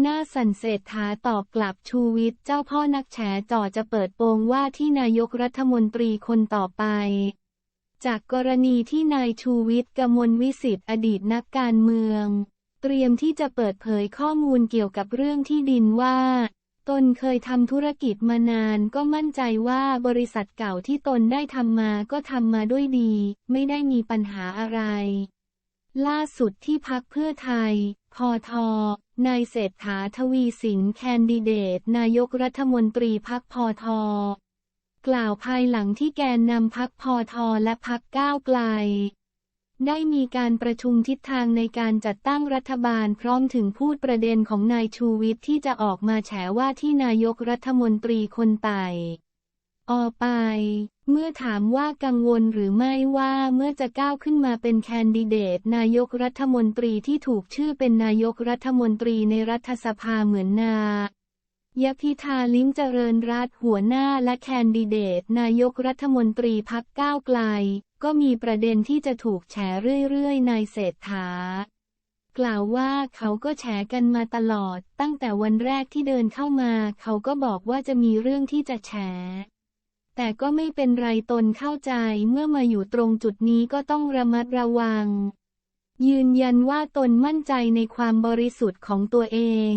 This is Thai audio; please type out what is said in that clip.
หน้าสันเศรษฐาตอบกลับชูวิทย์เจ้าพ่อนักแฉจ่อจะเปิดโปงว่าที่นายกรัฐมนตรีคนต่อไป จากกรณีที่นายชูวิทย์กมลวิสิทธิ์อดีตนักการเมือง เตรียมที่จะเปิดเผยข้อมูลเกี่ยวกับเรื่องที่ดินว่า ตนเคยทำธุรกิจมานานก็มั่นใจว่าบริษัทเก่าที่ตนได้ทำมาก็ทำมาด้วยดี ไม่ได้มีปัญหาอะไร ล่าสุดที่พักเพื่อไทย พอท นายเศรษฐาทวีสินแคนดิเดต นายกรัฐมนตรีพักพอทกล่าวภายหลังที่แกนนำพักพอทและพักก้าวไกล ได้มีการประชุมทิศทางในการจัดตั้งรัฐบาลพร้อมถึงพูดประเด็นของนายชูวิทย์ที่จะออกมาแฉว่าที่นายกรัฐมนตรีคนไต่ ออไป เมื่อถามว่ากังวลหรือไม่ว่าเมื่อจะก้าวขึ้นมาเป็นแคนดิเดต นายกรัฐมนตรีที่ถูกชื่อเป็นนายกรัฐมนตรีในรัฐสภาเหมือนนายพิธาลิ้มเจริญรัตหัวหน้าและแคนดิเดต นายกรัฐมนตรีพักก้าวไกล ก็มีประเด็นที่จะถูกแฉเรื่อยๆ ในเศรษฐากล่าวว่าเขาก็แฉกันมาตลอด ตั้งแต่วันแรกที่เดินเข้ามา เขาก็บอกว่าจะมีเรื่องที่จะแฉ แต่ก็ไม่เป็นไรตนเข้าใจเมื่อมาอยู่ตรงจุดนี้ก็ต้องระมัดระวัง ยืนยันว่าตนมั่นใจในความบริสุทธิ์ของตัวเอง